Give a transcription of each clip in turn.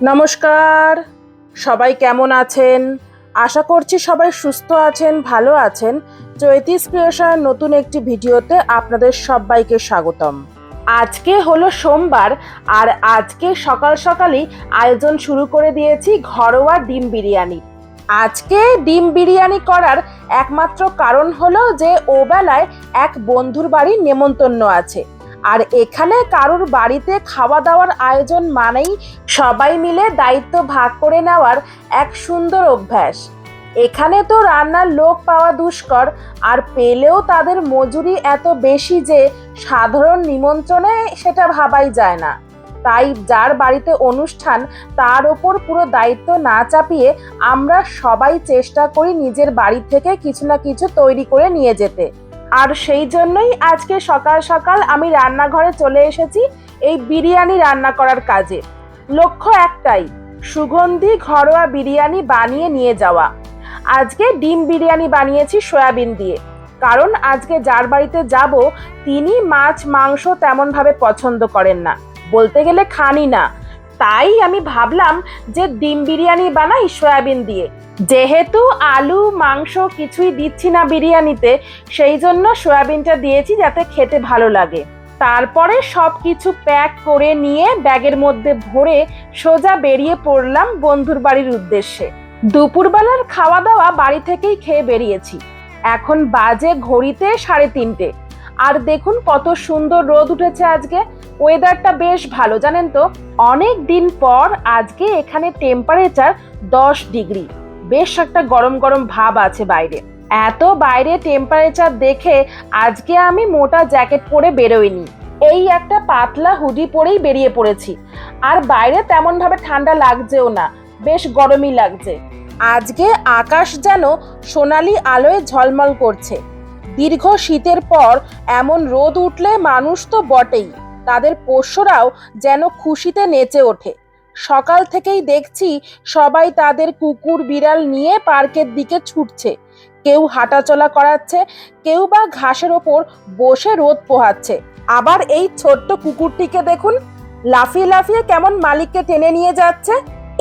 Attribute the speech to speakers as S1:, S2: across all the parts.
S1: নমস্কার। সবাই কেমন আছেন? আশা করছি সবাই সুস্থ আছেন, ভালো আছেন। চৈতিস ক্রিয়েশনের নতুন একটি ভিডিওতে আপনাদের সবাইকে স্বাগতম। আজকে হলো সোমবার, আর আজকে সকাল সকালই আয়োজন শুরু করে দিয়েছি ঘরোয়া ডিম বিরিয়ানি। আজকে ডিম বিরিয়ানি করার একমাত্র কারণ হলো যে ওবেলায় এক বন্ধুর বাড়ির নেমন্তন্ন আছে। আর এখানে কারুর বাড়িতে খাওয়া দাওয়ার আয়োজন মানেই সবাই মিলে দায়িত্ব ভাগ করে নেওয়ার এক সুন্দর অভ্যাস। এখানে তো রান্নার লোক পাওয়া দুষ্কর, আর পেলেও তাদের মজুরি এত বেশি যে সাধারণ নিমন্ত্রণে সেটা ভাবাই যায় না। তাই যার বাড়িতে অনুষ্ঠান, তার ওপর পুরো দায়িত্ব না চাপিয়ে আমরা সবাই চেষ্টা করি নিজের বাড়ি থেকে কিছু না কিছু তৈরি করে নিয়ে যেতে। আর সেই জন্যই আজকে সকাল সকাল আমি রান্নাঘরে চলে এসেছি এই বিরিয়ানি রান্না করার কাজে। লক্ষ্য একটাই, সুগন্ধি ঘরোয়া বিরিয়ানি বানিয়ে নিয়ে যাওয়া। আজকে ডিম বিরিয়ানি বানিয়েছি সয়াবিন দিয়ে। কারণ আজকে যার বাড়িতে যাব, তিনি মাছ, মাংস তেমনভাবে পছন্দ করেন না। বলতে গেলে খানি না। তাই আমি ভাবলাম যে ডিম বিরিয়ানি বানাই সয়াবিন দিয়ে। যেহেতু আলু, মাংস কিছুই দিচ্ছি না বিরিয়ানিতে, সেই জন্য সয়াবিনটা দিয়েছি যাতে খেতে ভালো লাগে। তারপরে সব কিছু প্যাক করে নিয়ে ব্যাগের মধ্যে ভরে সোজা বেরিয়ে পড়লাম বন্ধুর বাড়ির উদ্দেশ্যে। দুপুরবেলার খাওয়া দাওয়া বাড়ি থেকেই খেয়ে বেরিয়েছি। এখন বাজে ঘড়িতে সাড়ে তিনটে। আর দেখুন কত সুন্দর রোদ উঠেছে আজকে। ওয়েদারটা বেশ ভালো, জানেন তো? অনেক দিন পর আজকে এখানে টেম্পারেচার দশ ডিগ্রি। বেশ একটা গরম গরম ভাব আছে বাইরে। এত বাইরে টেম্পারেচার দেখে আজকে আমি মোটা জ্যাকেট পরে বেরোইনি। এই একটা পাতলা হুডি পরেই বেরিয়ে পড়েছি। আর বাইরে তেমনভাবে ঠান্ডা লাগছেও না, বেশ গরমই লাগছে। আজকে আকাশ যেন সোনালি আলোয় ঝলমল করছে। দীর্ঘ শীতের পর এমন রোদ উঠলে মানুষ তো বটেই। তাদের পোষ্যরাও যেন খুশিতে নেচে ওঠে। সকাল থেকেই দেখছি সবাই তাদের কুকুর বিড়াল নিয়ে পার্কের দিকে ছুটছে। কেউ হাঁটাচলা করাচ্ছে, কেউ বা ঘাসের ওপর বসে রোদ পোহাচ্ছে। আবার এই ছোট্ট কুকুরটিকে দেখুন, লাফিয়ে লাফিয়ে কেমন মালিককে টেনে নিয়ে যাচ্ছে।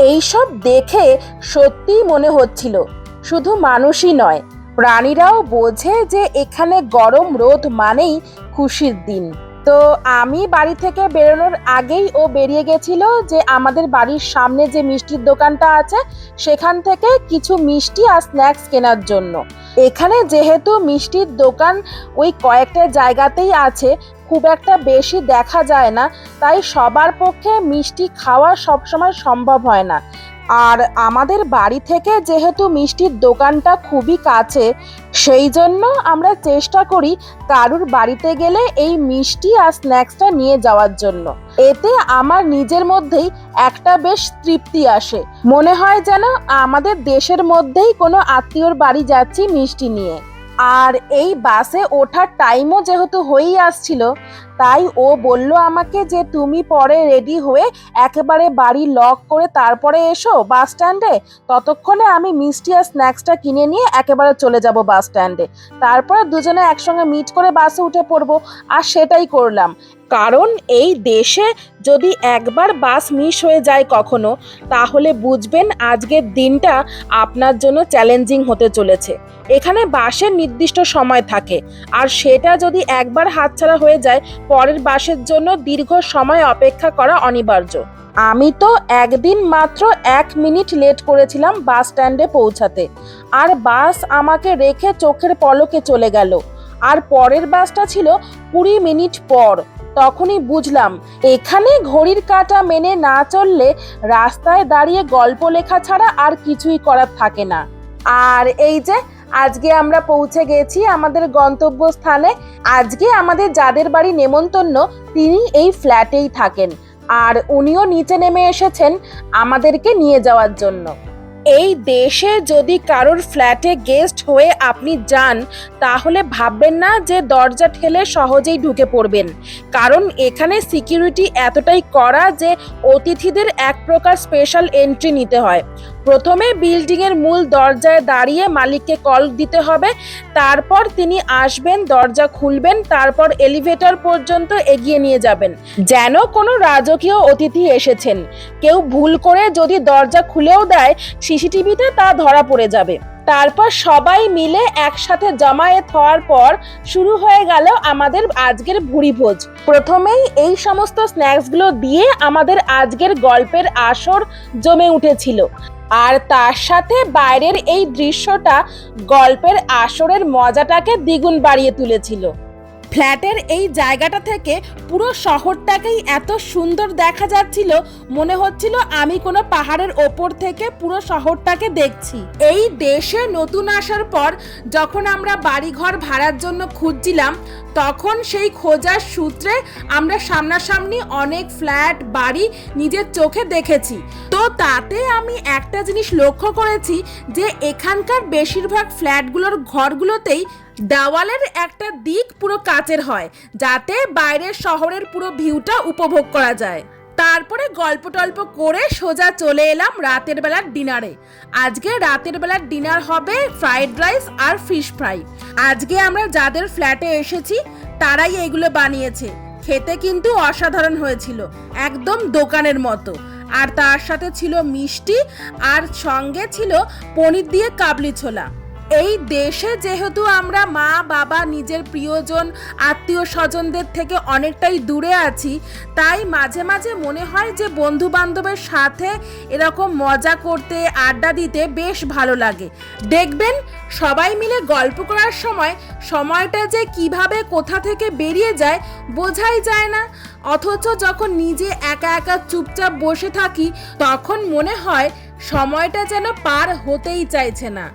S1: এইসব দেখে সত্যিই মনে হচ্ছিল, শুধু মানুষই নয়, প্রাণীরাও বোঝে যে এখানে গরম রোদ মানেই খুশির দিন। তো আমি বাড়ি থেকে বেরোনোর আগেই ও বেরিয়ে গেছিল যে আমাদের বাড়ির সামনে যে মিষ্টির দোকানটা আছে, সেখান থেকে কিছু মিষ্টি আর স্ন্যাক্স কেনার জন্য। এখানে যেহেতু মিষ্টির দোকান ওই কয়েকটা জায়গাতেই আছে, খুব একটা বেশি দেখা যায় না, তাই সবার পক্ষে মিষ্টি খাওয়া সবসময় সম্ভব হয় না। আর আমাদের বাড়ি থেকে যেহেতু মিষ্টির দোকানটা খুবই কাছে, সেই জন্য আমরা চেষ্টা করি কারুর বাড়িতে গেলে এই মিষ্টি আর স্ন্যাক্সটা নিয়ে যাওয়ার জন্য। এতে আমার নিজের মধ্যেই একটা বেশ তৃপ্তি আসে। মনে হয় যেন আমাদের দেশের মধ্যেই কোনো আত্মীয়র বাড়ি যাচ্ছি মিষ্টি নিয়ে। আর এই বাসে ওঠার টাইমও যেহেতু হয়েই আসছিল তাই ও বলল আমাকে যে তুমি পরে রেডি হয়ে একেবারে বাড়ি লক করে তারপরে এসো বাস স্ট্যান্ডে ততক্ষণে আমি মিষ্টি আর স্ন্যাক্সটা কিনে নিয়ে একেবারে চলে যাব বাস স্ট্যান্ডে তারপরে দুজনে একসঙ্গে মিট করে বাসে উঠে পড়ব, আর সেটাই করলাম। কারণ এই দেশে যদি একবার বাস মিস হয়ে যায় কখনো, তাহলে বুঝবেন আজকের দিনটা আপনার জন্য চ্যালেঞ্জিং হতে চলেছে। এখানে বাসের নির্দিষ্ট সময় থাকে, আর সেটা যদি একবার হাতছাড়া হয়ে যায় পরের বাসের জন্য দীর্ঘ সময় অপেক্ষা করা অনিবার্য। আমি তো একদিন মাত্র এক মিনিট লেট করেছিলাম বাস স্ট্যান্ডে পৌঁছাতে। আর বাস আমাকে রেখে চোখের পলকে চলে গেল। আর পরের বাসটা ছিল কুড়ি মিনিট পর। তখনই বুঝলাম, এখানে ঘড়ির কাঁটা মেনে না চললে রাস্তায় দাঁড়িয়ে গল্প লেখা ছাড়া আর কিছুই করার থাকে না। আর এই যে আজকে আমরা পৌঁছে গেছি আমাদের গন্তব্যস্থানে। আজকে আমাদের যাদের বাড়ি নেমন্তন্ন, তিনি এই ফ্ল্যাটেই থাকেন। আর উনিও নিচে নেমে এসেছেন আমাদেরকে নিয়ে যাওয়ার জন্য। এই দেশে যদি কারোর ফ্ল্যাটে গেস্ট হয়ে আপনি যান, তাহলে ভাববেন না যে দরজা ঠেলে সহজেই ঢুকে পড়বেন। কারণ এখানে সিকিউরিটি এতটাই কড়া যে অতিথিদের এক প্রকার স্পেশাল এন্ট্রি নিতে হয়। প্রথমে বিল্ডিংয়ের মূল দরজায় দাঁড়িয়ে মালিককে কল দিতে হবে, তারপর তিনি আসবেন, দরজা খুলবেন, তারপর এলিভেটর পর্যন্ত এগিয়ে নিয়ে যাবেন, যেন কোনো রাজকীয় অতিথি এসেছেন। কেউ ভুল করে যদি দরজা খুলেও দেয়, সিসিটিভিতে তা ধরা পড়ে যাবে। তারপর সবাই মিলে একসাথে জমায়েত হওয়ার পর শুরু হয়ে গেল আমাদের আজকের ভুরি ভোজ প্রথমেই এই সমস্ত স্ন্যাক্সগুলো দিয়ে আমাদের আজকের গল্পের আসর জমে উঠেছিল। আর তার সাথে বাইরের এই দৃশ্যটা গল্পের আসরের মজাটাকে দ্বিগুণ বাড়িয়ে তুলেছিল। ফ্ল্যাটের এই জায়গাটা থেকে পুরো শহরটাকেই এত সুন্দর দেখা যাচ্ছিল, মনে হচ্ছিল আমি কোনো পাহাড়ের ওপর থেকে পুরো শহরটাকে দেখছি। এই দেশে নতুন আসার পর যখন আমরা বাড়িঘর ভাড়ার জন্য খুঁজছিলাম, তখন সেই খোঁজার সূত্রে আমরা সামনাসামনি অনেক ফ্ল্যাট, বাড়ি নিজের চোখে দেখেছি। তো তাতে আমি একটা জিনিস লক্ষ্য করেছি যে এখানকার বেশিরভাগ ফ্ল্যাটগুলোর ঘরগুলোতেই দেওয়ালের একটা দিক পুরো কাচের হয়, যাতে বাইরের শহরের পুরো ভিউটা উপভোগ করা যায়। তারপরে গল্প টল্প করে সোজা চলে এলাম রাতের বেলার ডিনারে। আজকে রাতের বেলার ডিনার হবে ফ্রাইড রাইস আর ফিশ ফ্রাই। আজকে আমরা যাদের ফ্ল্যাটে এসেছি, তারাই এগুলো বানিয়েছে। খেতে কিন্তু অসাধারণ হয়েছিল, একদম দোকানের মতো। আর তার সাথে ছিল মিষ্টি, আর সঙ্গে ছিল পনির দিয়ে কাবলি ছোলা। এই দেশে যেহেতু আমরা মা, বাবা, নিজের প্রিয়জন, আত্মীয় স্বজনদের থেকে অনেকটাই দূরে আছি, তাই মাঝে মাঝে মনে হয় যে বন্ধু বান্ধবের সাথে এরকম মজা করতে, আড্ডা দিতে বেশ ভালো লাগে। দেখবেন সবাই মিলে গল্প করার সময় সময়টা যে কীভাবে কোথা থেকে বেরিয়ে যায় বোঝাই যায় না। অথচ যখন নিজে একা একা চুপচাপ বসে থাকি, তখন মনে হয় সময়টা যেন পার হতেই চাইছে না।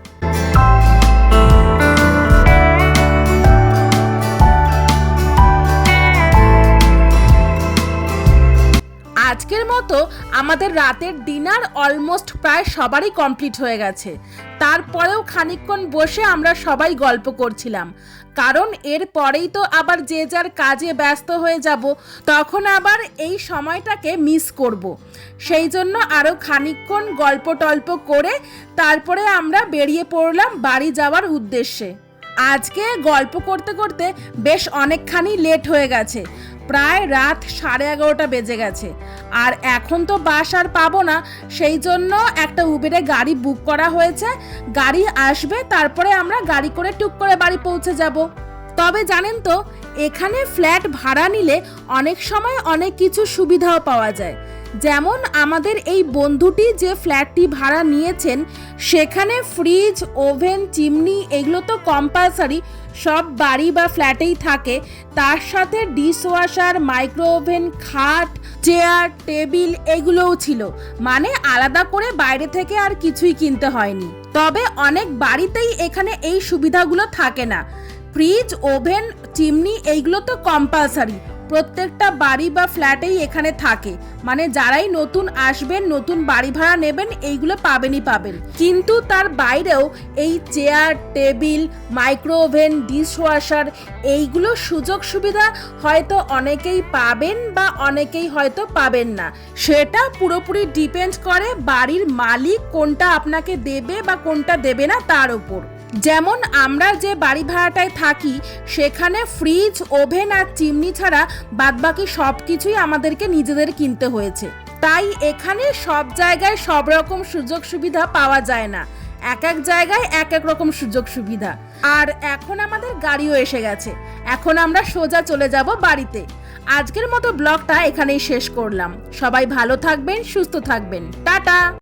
S1: আজকের মতো আমাদের রাতের ডিনার অলমোস্ট প্রায় সবারই কমপ্লিট হয়ে গেছে। তারপরেও খানিকক্ষণ বসে আমরা সবাই গল্প করছিলাম। কারণ এর পরেই তো আবার যে যার কাজে ব্যস্ত হয়ে যাব, তখন আবার এই সময়টাকে মিস করব। সেই জন্য আরও খানিকক্ষণ গল্প টল্প করে তারপরে আমরা বেরিয়ে পড়লাম বাড়ি যাওয়ার উদ্দেশ্যে। আজকে গল্প করতে করতে বেশ অনেকখানি লেট হয়ে গেছে। প্রায় রাত সাড়ে এগারোটা বেজে গেছে। আর এখন তো বাস আর পাবো না, সেই জন্য একটা উবেরে গাড়ি বুক করা হয়েছে। গাড়ি আসবে, তারপরে আমরা গাড়ি করে টুক করে বাড়ি পৌঁছে যাব। তবে জানেন তো, এখানে ফ্ল্যাট ভাড়া নিলে অনেক সময় অনেক কিছু সুবিধাও পাওয়া যায়। যেমন আমাদের এই বন্ধুটি যে ফ্ল্যাটটি ভাড়া নিয়েছেন, সেখানে ফ্রিজ, ওভেন, চিমনি এগুলো তো কম্পালসারি সব বাড়ি বা ফ্ল্যাটেই থাকে। তার সাথে ডিশওয়াশার মাইক্রো ওভেন খাট চেয়ার টেবিল এগুলোও ছিল। মানে আলাদা করে বাইরে থেকে আর কিছুই কিনতে হয়নি। তবে অনেক বাড়িতেই এখানে এই সুবিধাগুলো থাকে না। ফ্রিজ, ওভেন, চিমনি এইগুলো তো কম্পালসারি প্রত্যেকটা বাড়ি বা ফ্ল্যাটেই এখানে থাকে। মানে যারাই নতুন আসবেন, নতুন বাড়ি ভাড়া নেবেন, এইগুলো পাবেনই পাবেন। কিন্তু তার বাইরেও এই chair, table micro oven dishwasher এইগুলো সুযোগ সুবিধা হয়তো অনেকেই পাবেন বা অনেকেই হয়তো পাবেন না। সেটা পুরোপুরি ডিপেন্ড করে বাড়ির মালিক কোনটা আপনাকে দেবে বা কোনটা দেবে না তার উপর। যেমন আমরা যে বাড়ি ভাড়াটায় থাকি, সেখানে ফ্রিজ ওভেন আর চিমনি ছাড়া বাদবাকি সব কিছুই আমাদেরকে নিজেদের কিনতে হয়েছে। তাই এখানে সব জায়গায় সব রকম সুযোগ সুবিধা পাওয়া যায় না। এক এক জায়গায় এক এক রকম সুযোগ সুবিধা। আর এখন আমাদের গাড়িও এসে গেছে। এখন আমরা সোজা চলে যাব বাড়িতে। আজকের মতো ব্লগটা এখানেই শেষ করলাম। সবাই ভালো থাকবেন, সুস্থ থাকবেন। টাটা!